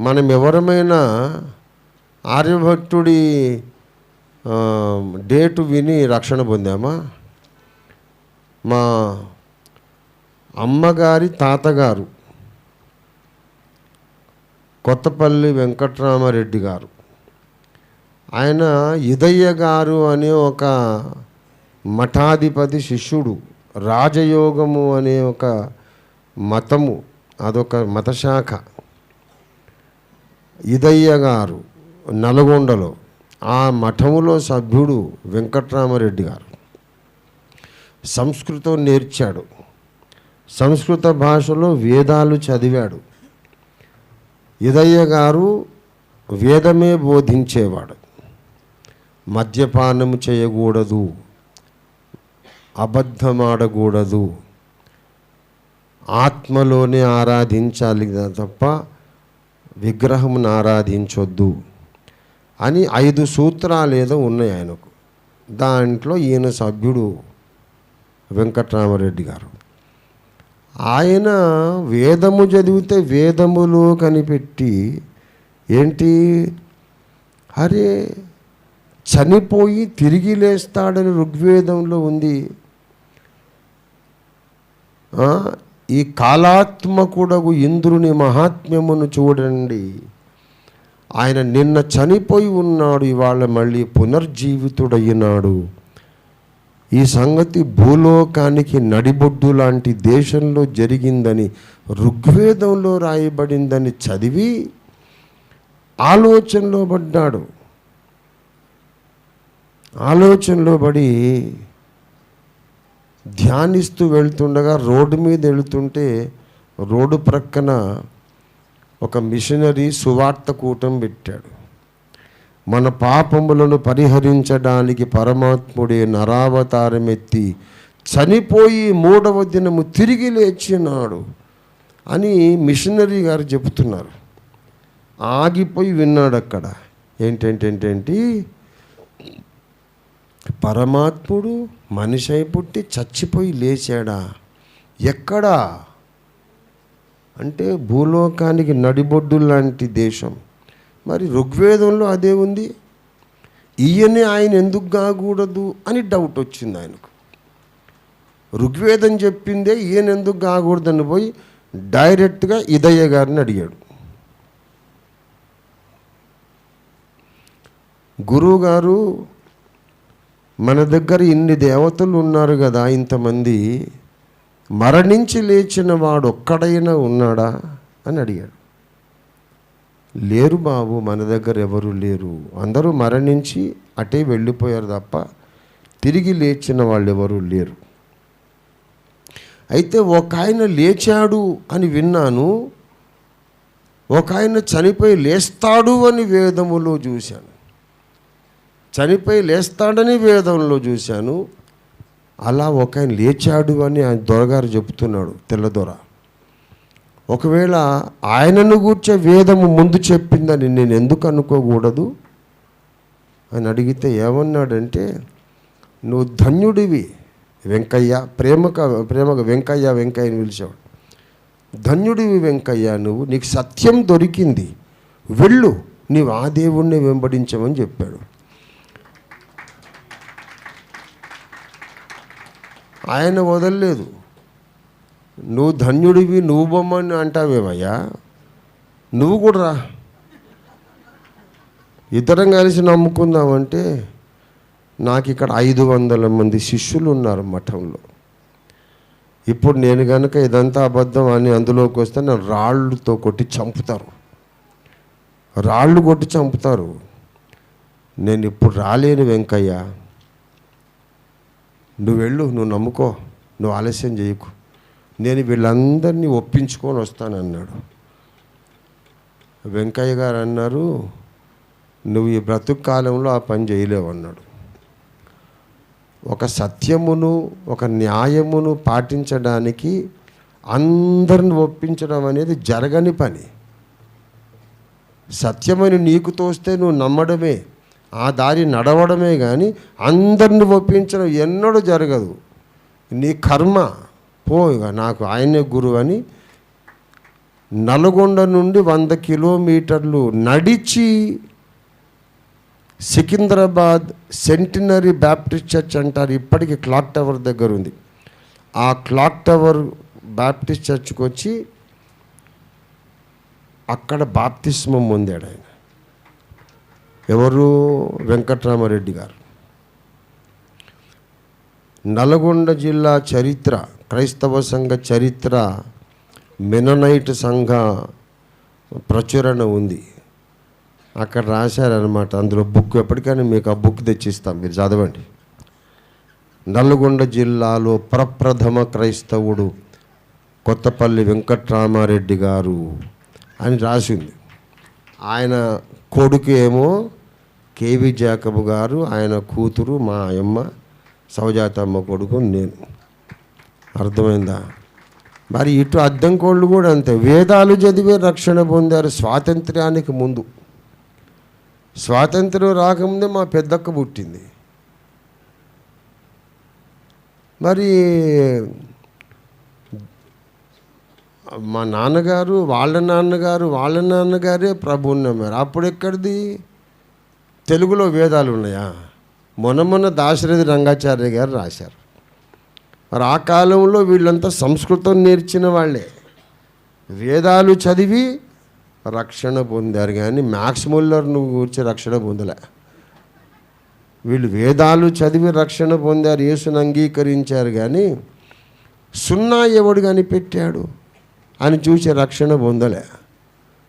మనం ఎవరమైనా ఆర్యభక్తుడి డేటు విని రక్షణ పొందామా? మా అమ్మగారి తాతగారు కొత్తపల్లి వెంకట్రామారెడ్డి గారు. ఆయన ఇదయ్య గారు అనే ఒక మఠాధిపతి శిష్యుడు రాజయోగము అనే ఒక మతము అదొక మతశాఖ. ఇదయ్య గారు నల్గొండలో ఆ మఠములో సభ్యుడు వెంకట్రామరెడ్డి గారు. సంస్కృతం నేర్చాడు. సంస్కృత భాషలో వేదాలు చదివాడు. ఇదయ్య గారు వేదమే బోధించేవాడు. మద్యపానం చేయకూడదు. అబద్ధమాడకూడదు. ఆత్మలోనే ఆరాధించాలి తప్ప విగ్రహమును ఆరాధించొద్దు అని ఐదు సూత్రాలు ఏదో ఉన్నాయి ఆయనకు. దాంట్లో ఈయన సభ్యుడు వెంకట్రామరెడ్డి గారు. ఆయన వేదము చదివితే వేదములు కనిపెట్టి ఏంటి? అరే చనిపోయి తిరిగి లేస్తాడని ఋగ్వేదంలో ఉంది. ఈ కాలాత్మకుడగు ఇంద్రుని మహాత్మ్యమును చూడండి. ఆయన నిన్న చనిపోయి ఉన్నాడు ఇవాళ మళ్ళీ పునర్జీవితుడయ్యినాడు. ఈ సంగతి భూలోకానికి నడిబొడ్డు లాంటి దేశంలో జరిగిందని ఋగ్వేదంలో రాయబడిందని చదివి ఆలోచనలో పడ్డాడు. ఆలోచనలో పడి ధ్యానిస్తూ వెళ్తుండగా రోడ్డు మీద వెళ్తుంటే రోడ్డు ప్రక్కన ఒక మిషనరీ సువార్త కూటం పెట్టాడు. మన పాపములను పరిహరించడానికి పరమాత్ముడే నరావతారమెత్తి చనిపోయి మూడవ దినము తిరిగి లేచినాడు అని మిషనరీ గారు చెబుతున్నారు. ఆగిపోయి విన్నాడు అక్కడ ఏంటంటేంటేంటి పరమాత్ముడు మనిషి అయి పుట్టి చచ్చిపోయి లేచాడా? ఎక్కడా? అంటే భూలోకానికి నడిబొడ్డు లాంటి దేశం. మరి ఋగ్వేదంలో అదే ఉంది. ఈయనే ఆయన ఎందుకు కాకూడదు అని డౌట్ వచ్చింది ఆయనకు. ఋగ్వేదం చెప్పిందే ఈయన ఎందుకు కాకూడదని పోయి డైరెక్ట్గా ఇదయ్య గారిని అడిగాడు. గురువుగారు మన దగ్గర ఇన్ని దేవతలు ఉన్నారు కదా ఇంతమంది మరణించి లేచిన వాడు ఒక్కడైనా ఉన్నాడా అని అడిగాడు. లేరు బాబు మన దగ్గర ఎవరు లేరు. అందరూ మరణించి అటే వెళ్ళిపోయారు తప్ప తిరిగి లేచిన వాళ్ళు ఎవరు లేరు. అయితే ఒక ఆయన లేచాడు అని విన్నాను ఒక ఆయన చనిపోయి లేస్తాడు అని వేదములో చూశాను. చనిపోయి లేస్తాడని వేదంలో చూశాను. అలా ఒక ఆయన లేచాడు అని ఆయన దొరగారు చెప్తున్నాడు తెల్లదొర ఒకవేళ ఆయనను కూర్చే వేదము ముందు చెప్పిందని నేను ఎందుకు అనుకోకూడదు? అని అడిగితే ఏమన్నాడంటే నువ్వు ధన్యుడివి వెంకయ్య ప్రేమక ప్రేమక వెంకయ్య వెంకయ్యని పిలిచాడు ధన్యుడివి వెంకయ్య నువ్వు నీకు సత్యం దొరికింది. వెళ్ళు నీవు ఆ దేవుణ్ణి వెంబడించమని చెప్పాడు. ఆయన వదలలేదు. నువ్వు ధన్యుడివి నువ్వు బొమ్మని అంటావేమయ్యా? నువ్వు కూడా రా. ఇద్దరం కలిసి నమ్ముకుందామంటే నాకు ఇక్కడ ఐదు వందల మంది శిష్యులు ఉన్నారు మఠంలో. ఇప్పుడు నేను కనుక ఇదంతా అబద్ధం అని అందులోకి వస్తే నన్ను రాళ్ళతో కొట్టి చంపుతారు. రాళ్ళు కొట్టి చంపుతారు. నేను ఇప్పుడు రాలేను వెంకయ్య. నువ్వు వెళ్ళు నువ్వు నమ్ముకో నువ్వు ఆలస్యం చేయకు. నేను వీళ్ళందరినీ ఒప్పించుకొని వస్తానన్నాడు. వెంకయ్య గారు అన్నారు నువ్వు ఈ బ్రతుకు కాలంలో ఆ పని చేయలేవు అన్నాడు ఒక సత్యమును ఒక న్యాయమును పాటించడానికి అందరిని ఒప్పించడం అనేది జరగని పని. సత్యమని నీకు తోస్తే నువ్వు నమ్మడమే. ఆ దారి నడవడమే కానీ అందరిని ఒప్పించడం ఎన్నడూ జరగదు. నీ కర్మ పో నాకు ఆయనే గురువు అని నల్గొండ నుండి వంద కిలోమీటర్లు నడిచి సికింద్రాబాద్ సెంటినరీ బ్యాప్టిస్ట్ చర్చ్ అంటారు. ఇప్పటికీ క్లాక్ టవర్ దగ్గర ఉంది. ఆ క్లాక్ టవర్ బ్యాప్టిస్ట్ చర్చ్కి వచ్చి అక్కడ బాప్తిస్మం పొందాడు ఆయన. ఎవరు? వెంకట్రామారెడ్డి గారు. నల్గొండ జిల్లా చరిత్ర క్రైస్తవ సంఘ చరిత్ర మెననైట్ సంఘ ప్రచురణ ఉంది. అక్కడ రాశారనమాట అందులో బుక్ ఎప్పటికైనా మీకు ఆ బుక్ తెచ్చిస్తాం. మీరు చదవండి. నల్గొండ జిల్లాలో ప్రప్రథమ క్రైస్తవుడు కొత్తపల్లి వెంకట్రామారెడ్డి గారు అని రాసింది. ఆయన కొడుకు ఏమో కేవి జాకబు గారు ఆయన కూతురు మా అమ్మ సౌజాతమ్మ కొడుకు నేను. అర్థమైందా? మరి ఇటు అద్దెంకోళ్ళు కూడా అంతే. వేదాలు చదివే రక్షణ పొందారు స్వాతంత్ర్యానికి ముందు. స్వాతంత్రం రాకముందే మా పెద్దక్క పుట్టింది. మరి మా నాన్నగారు వాళ్ళ నాన్నగారు వాళ్ళ నాన్నగారే ప్రభువుని నమ్మారు. అప్పుడు ఎక్కడిది? తెలుగులో వేదాలు ఉన్నాయా? మొన్న మొన్న దాశరథి రంగాచార్య గారు రాశారు. మరి ఆ కాలంలో వీళ్ళంతా సంస్కృతం నేర్చిన వాళ్ళే. వేదాలు చదివి రక్షణ పొందారు కానీ మ్యాక్స్ ముల్లర్ నువ్వు కూర్చి రక్షణ పొందలే. వీళ్ళు వేదాలు చదివి రక్షణ పొందారు యేసును అంగీకరించారు కానీ సున్నా ఎవడు కానీ పెట్టాడు అని చూసి రక్షణ పొందలే.